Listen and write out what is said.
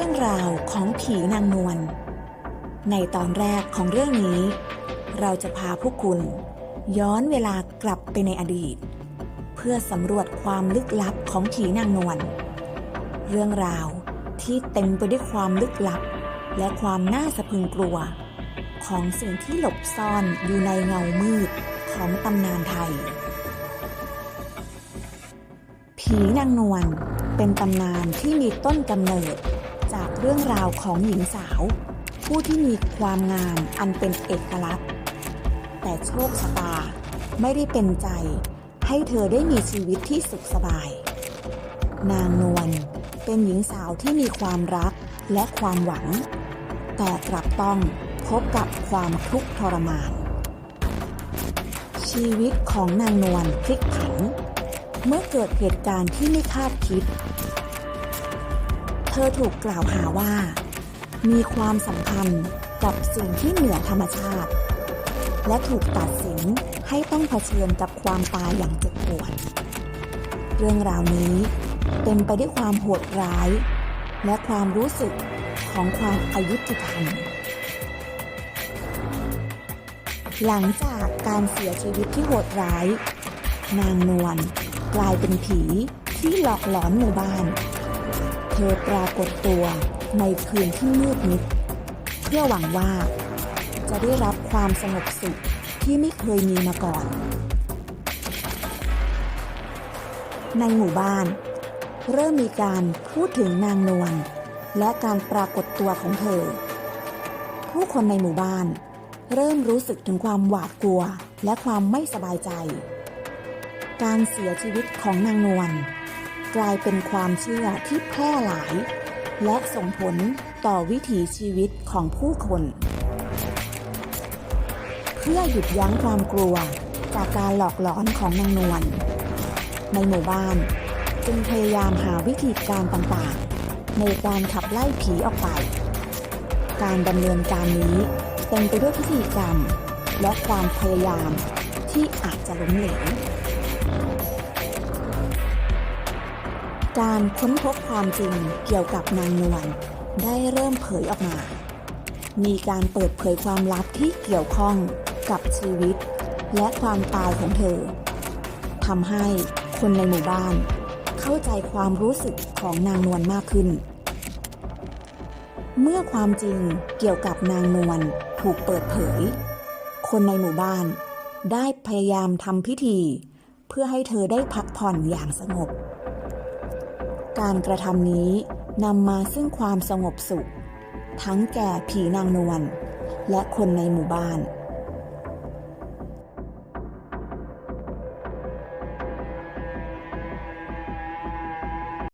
รื่องราวของผีนางนวล ในตอนแรกของเรื่องนี้ เราจะพาพวกคุณ ย้อนเวลากลับไปในอดีต เพื่อสำรวจความลึกลับของผีนางนวล เรื่องราวที่เต็มไปด้วยความลึกลับ และความน่าสะพรึงกลัว ของสิ่งที่หลบซ่อนอยู่ในเงามืดของตำนานไทย ผีนางนวลเป็นตำนานที่มีต้นกำเนิด เรื่องราวของหญิงสาว ผู้ที่มีความงามอันเป็นเอกลักษณ์ แต่โชคชะตาไม่ได้เป็นใจ ให้เธอได้มีชีวิตที่สุขสบาย นางนวลเป็นหญิงสาวที่มีความรักและความหวัง แต่กลับต้องพบกับความทุกข์ทรมาน ชีวิตของนางนวลพลิกผัน เมื่อเกิดเหตุการณ์ที่ไม่คาดคิด อถูกกล่าวหาว่า มีความสัมพันธ์กับสิ่งที่เหนือธรรมชาติ และถูกตัดสินให้ต้องเผชิญกับความตายอย่างเจ็บปวด เรื่องราวนี้เต็มไปด้วยความโหดร้าย และความรู้สึกของความอายุติธรรมหลังจากการเสียชีวิตที่โหดร้าย นางนวลกลายเป็นผีที่หลอกหลอนหมู่บ้าน ธอปรากฏตัวในคืนที่มืดมิด เพื่อหวังว่า จะได้รับความสงบสุขที่ไม่เคยมีมาก่อน ในหมู่บ้าน เริ่มมีการพูดถึงนางนวลและการปรากฏตัวของเธอ ผู้คนในหมู่บ้าน เริ่มรู้สึกถึงความหวาดกลัวและความไม่สบายใจ การเสียชีวิตของนางนวล กลายเป็นความเชื่อที่แพร่หลาย และส่งผลต่อวิถีชีวิตของผู้คน เพื่อหยุดยั้งความกลัวจากการหลอกหลอนของนางนวลในหมู่บ้านจึงพยายามหาวิธีการต่างๆ ในการขับไล่ผีออกไป การดำเนินการนี้เต็มไปด้วยพิธีกรรม และความพยายามที่อาจจะล้มเหลว การค้นพบความจริงเกี่ยวกับนางนวลได้เริ่มเผยออกมา มีการเปิดเผยความลับที่เกี่ยวข้องกับชีวิต และความตายของเธอทำให้คนในหมู่บ้าน เข้าใจความรู้สึกของนางนวลมากขึ้น เมื่อความจริงเกี่ยวกับนางนวลถูกเปิดเผย คนในหมู่บ้านได้พยายามทำพิธี เพื่อให้เธอได้พักผ่อนอย่างสงบ การกระทำนี้นำมาซึ่งความสงบสุข ทั้งแก่ผีนางนวลและคนในหมู่บ้าน